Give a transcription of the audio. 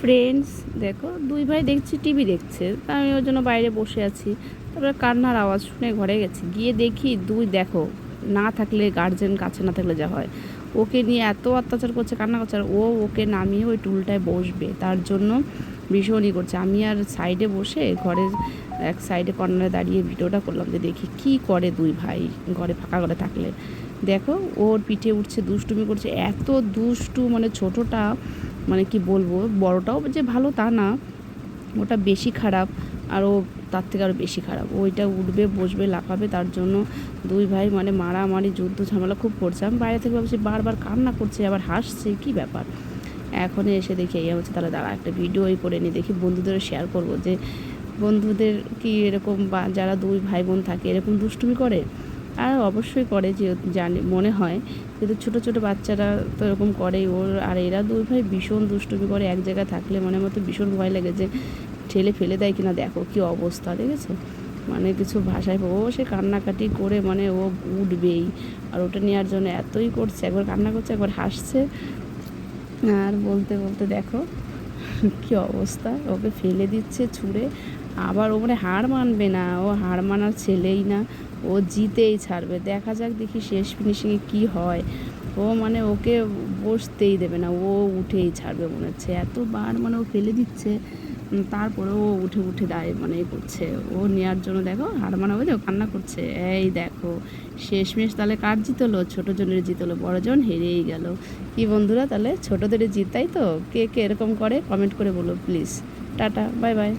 Friends দেখো, দুই ভাই দেখছি টিভি দেখছে। আমি ওর জন্য বাইরে বসে আছি। তারপরে কান্নার আওয়াজ শুনে ঘরে গেছি। গিয়ে দেখি দুই, দেখো, না থাকলে গার্জেন কাছে না থাকলে যা হয়। ওকে নিয়ে এত অত্যাচার করছে, কান্না করছে, আর ও ওকে নামিয়ে ওই টুলটায় বসবে। তার জন্য ভীষণই করছে। আমি আর সাইডে বসে ঘরের এক সাইডে কর্নারে দাঁড়িয়ে ভিডিওটা করলাম যে দেখি কি করে দুই ভাই ঘরে, ফাঁকা ঘরে থাকলে। দেখো, ওর পিঠে উঠছে, দুষ্টুমি করছে। এত দুষ্টু মানে ছোটোটা মানে কি বলব, বড়টাও যে ভালো তা না, ওটা বেশি খারাপ আর ও তার থেকে আরও বেশি খারাপ। ওইটা উঠবে, বসবে, লাফাবে, তার জন্য দুই ভাই মানে মারামারি, যুদ্ধ, ঝামেলা খুব করছে। আমি বাইরে থেকে ভাবছি বারবার কান্না করছে, আবার হাসছে, কি ব্যাপার? এখন এসে দেখি, এই হচ্ছে, তাহলে দাঁড়া, একটা ভিডিওই করে নিই, দেখি বন্ধুদের শেয়ার করব যে বন্ধুদের কি এরকম বা যারা দুই ভাই বোন থাকে, এরকম দুষ্টুমি করে? আর অবশ্যই করে যে জানি, মনে হয়। কিন্তু ছোটো ছোটো বাচ্চারা তো এরকম করেই। ওর, আর এরা দুই ভাই ভীষণ দুষ্টুমি করে এক জায়গায় থাকলে মনে মতো ভীষণ ভয় লাগে যে, ঠেলে ফেলে দেয় কিনা? দেখো কি অবস্থা, দেখেছ? মানে কিছু ভাষায় ও সে কান্নাকাটি করে মানে ও উঠবেই। আর ওটা নেওয়ার জন্য এতই করছে, একবার কান্না করছে, একবার হাসছে। আর বলতে বলতে দেখো কি অবস্থা? ওকে ফেলে দিচ্ছে ছুঁড়ে। আবার ও মানে হার মানবে না। ও হার মানার ছেলেই না। ও জিতেই ছাড়বে। দেখা যাক দেখি শেষ ফিনিশিংয়ে কি হয়। ও মানে ওকে বসতেই দেবে না। ও উঠেই ছাড়বে মনে হচ্ছে। এতবার মানে ও ফেলে দিচ্ছে। তারপরে ও উঠে উঠে দাঁড়িয়ে মানে করছে। ও নেওয়ার জন্য দেখো হার মানাবে যে ও কান্না করছে। এই দেখো, শেষমেশ তাহলে কার জিতলো? ছোটো জনের জিতলো, বড়জন হেরেই গেল। কি বন্ধুরা, তাহলে ছোটোদের জিতাই তো? কে কে এরকম করে? কমেন্ট করে বলো প্লিজ টাটা বাই বাই